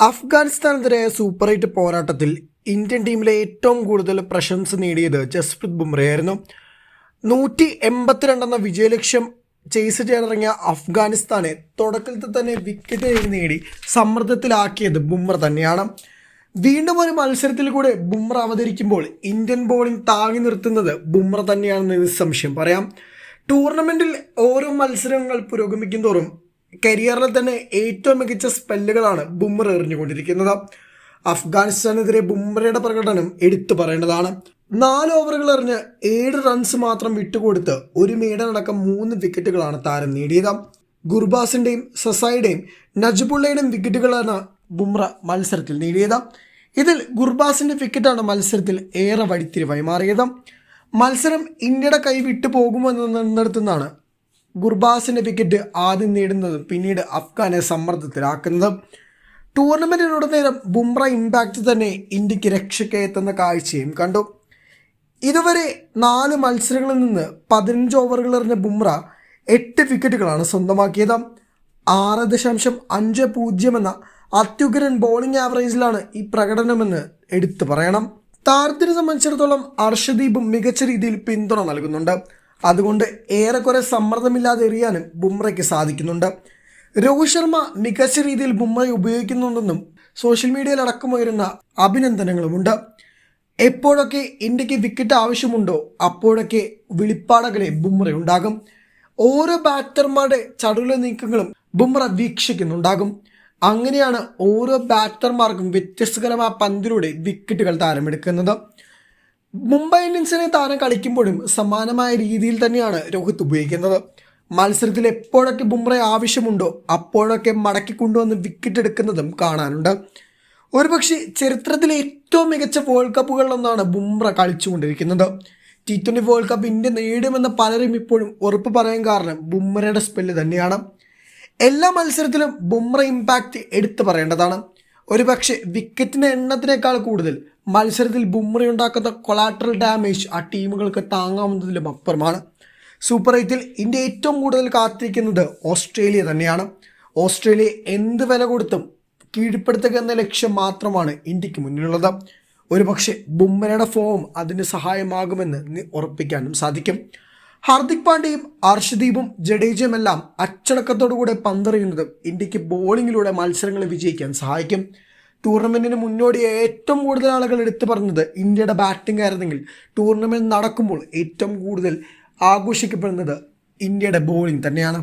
അഫ്ഗാനിസ്ഥാനെതിരായ super eight പോരാട്ടത്തിൽ Indian ടീമിലെ ഏറ്റവും കൂടുതൽ പ്രശംസ നേടിയത് ജസ്പ്രീത് ബുംറയായിരുന്നു നൂറ്റി എൺപത്തിരണ്ടെന്ന വിജയലക്ഷ്യം ചെയ്സ് ചെയ്യാനിറങ്ങിയ അഫ്ഗാനിസ്ഥാനെ തുടക്കത്തിൽ തന്നെ വിക്കറ്റ് നേടി സമ്മർദ്ദത്തിലാക്കിയത് ബുംറ തന്നെയാണ്. വീണ്ടും ഒരു മത്സരത്തിൽ കൂടെ ബുംറ അവതരിക്കുമ്പോൾ ഇന്ത്യൻ ബോളിംഗ് താങ്ങി നിർത്തുന്നത് ബുംറ തന്നെയാണെന്ന് നിസ്സംശയം പറയാം. ടൂർണമെന്റിൽ ഓരോ മത്സരങ്ങൾ പുരോഗമിക്കും തോറും കരിയറിലെ തന്നെ ഏറ്റവും മികച്ച സ്പെല്ലുകളാണ് ബുംറ എറിഞ്ഞുകൊണ്ടിരിക്കുന്നത്. അഫ്ഗാനിസ്ഥാനെതിരെ ബുംറയുടെ പ്രകടനം എടുത്തു പറയേണ്ടതാണ്. നാല് ഓവറുകൾ എറിഞ്ഞ് ഏഴ് റൺസ് മാത്രം വിട്ടുകൊടുത്ത് ഒരു മേടനടക്കം മൂന്ന് വിക്കറ്റുകളാണ് താരം നേടിയത്. ഗുർബാസിന്റെയും സസായിയുടെയും നജ്ബുള്ളയുടെയും വിക്കറ്റുകളാണ് ബുംറ മത്സരത്തിൽ നേടിയത്. ഇതിൽ ഗുർബാസിന്റെ വിക്കറ്റാണ് മത്സരത്തിൽ ഏറെ വഴിത്തിരിവായി മാറിയത്. മത്സരം ഇന്ത്യയുടെ കൈ വിട്ടു പോകുമെന്നിടത്തുനിന്നാണ് ഗുർബാസിന്റെ വിക്കറ്റ് ആദ്യം നേടുന്നതും പിന്നീട് അഫ്ഗാനെ സമ്മർദ്ദത്തിലാക്കുന്നതും. ടൂർണമെന്റിനുടനീളം ബുംറ ഇമ്പാക്റ്റ് തന്നെ ഇന്ത്യയ്ക്ക് രക്ഷയ്ക്ക് എത്തുന്ന കാഴ്ചയും കണ്ടു. ഇതുവരെ നാല് മത്സരങ്ങളിൽ നിന്ന് പതിനഞ്ച് ഓവറുകൾ എറിഞ്ഞ ബുംറ എട്ട് വിക്കറ്റുകളാണ് സ്വന്തമാക്കിയത്. ആറ് ദശാംശം അഞ്ച് പൂജ്യം എന്ന അത്യുഗ്രൻ ബോളിംഗ് ആവറേജിലാണ് ഈ പ്രകടനമെന്ന് എടുത്തു പറയണം. താരത്തിനെ സംബന്ധിച്ചിടത്തോളം അർഷദീപും മികച്ച രീതിയിൽ പിന്തുണ നൽകുന്നുണ്ട്. അതുകൊണ്ട് ഏറെക്കുറെ സമ്മർദ്ദമില്ലാതെ എറിയാനും ബുംറയ്ക്ക് സാധിക്കുന്നുണ്ട്. രോഹിത് ശർമ്മ മികച്ച രീതിയിൽ ബുംറയെ ഉപയോഗിക്കുന്നുണ്ടെന്നും സോഷ്യൽ മീഡിയയിൽ അടക്കം ഉയരുന്ന അഭിനന്ദനങ്ങളുമുണ്ട്. എപ്പോഴൊക്കെ ഇന്ത്യയ്ക്ക് വിക്കറ്റ് ആവശ്യമുണ്ടോ അപ്പോഴൊക്കെ വിളിപ്പാടകളെ ബുംറ ഉണ്ടാകും. ഓരോ ബാറ്റർമാരുടെ ചടുല നീക്കങ്ങളും ബുംറ വീക്ഷിക്കുന്നുണ്ടാകും. അങ്ങനെയാണ് ഓരോ ബാറ്റർമാർക്കും വ്യത്യസ്തകരമായ പന്തിലൂടെ വിക്കറ്റുകൾ താരമെടുക്കുന്നത്. മുംബൈ ഇന്ത്യൻസിനെ താരം കളിക്കുമ്പോഴും സമാനമായ രീതിയിൽ തന്നെയാണ് രോഹിത് ഉപയോഗിക്കുന്നത്. മത്സരത്തിൽ എപ്പോഴൊക്കെ ബുംറ ആവശ്യമുണ്ടോ അപ്പോഴൊക്കെ മടക്കി കൊണ്ടുവന്ന് വിക്കറ്റ് എടുക്കുന്നതും കാണാനുണ്ട്. ഒരുപക്ഷെ ചരിത്രത്തിലെ ഏറ്റവും മികച്ച വേൾഡ് കപ്പുകളിലൊന്നാണ് Bumrah കളിച്ചുകൊണ്ടിരിക്കുന്നത്. T twenty world cup India നേടുമെന്ന് പലരും ഇപ്പോഴും ഉറപ്പ് പറയാൻ കാരണം ബുംറയുടെ സ്പെല്ല് തന്നെയാണ്. എല്ലാ മത്സരത്തിലും ബുംറ ഇമ്പാക്റ്റ് എടുത്തു പറയേണ്ടതാണ്. ഒരുപക്ഷെ വിക്കറ്റിന്റെ എണ്ണത്തിനേക്കാൾ കൂടുതൽ മത്സരത്തിൽ ബുംറ ഉണ്ടാക്കുന്ന കൊളാട്രൽ ഡാമേജ് ആ ടീമുകൾക്ക് താങ്ങാവുന്നതിലും അപ്പുറമാണ്. സൂപ്പർ എയ്റ്റിൽ ഇന്ത്യ ഏറ്റവും കൂടുതൽ കാത്തിരിക്കുന്നത് ഓസ്ട്രേലിയ തന്നെയാണ്. ഓസ്ട്രേലിയ എന്ത് വില കൊടുത്തും കീഴ്പ്പെടുത്തുക എന്ന ലക്ഷ്യം മാത്രമാണ് ഇന്ത്യയ്ക്ക് മുന്നിലുള്ളത്. ഒരുപക്ഷെ ബുംറയുടെ ഫോം അതിന് സഹായമാകുമെന്ന് ഉറപ്പിക്കാനും സാധിക്കും. ഹാർദിക് പാണ്ഡ്യയും അർഷദീപും ജഡേജയുമെല്ലാം അച്ചടക്കത്തോടുകൂടെ പന്തെറിയുന്നതും ഇന്ത്യയ്ക്ക് ബോളിങ്ങിലൂടെ മത്സരങ്ങൾ വിജയിക്കാൻ സഹായിക്കും. ടൂർണമെന്റിന് മുന്നോടി ഏറ്റവും കൂടുതൽ ആളുകൾ എടുത്തു പറഞ്ഞത് ഇന്ത്യയുടെ ബാറ്റിംഗ് ആയിരുന്നെങ്കിൽ ടൂർണമെന്റ് നടക്കുമ്പോൾ ഏറ്റവും കൂടുതൽ ആഘോഷിക്കപ്പെടുന്നത് ഇന്ത്യയുടെ ബോളിംഗ് തന്നെയാണ്.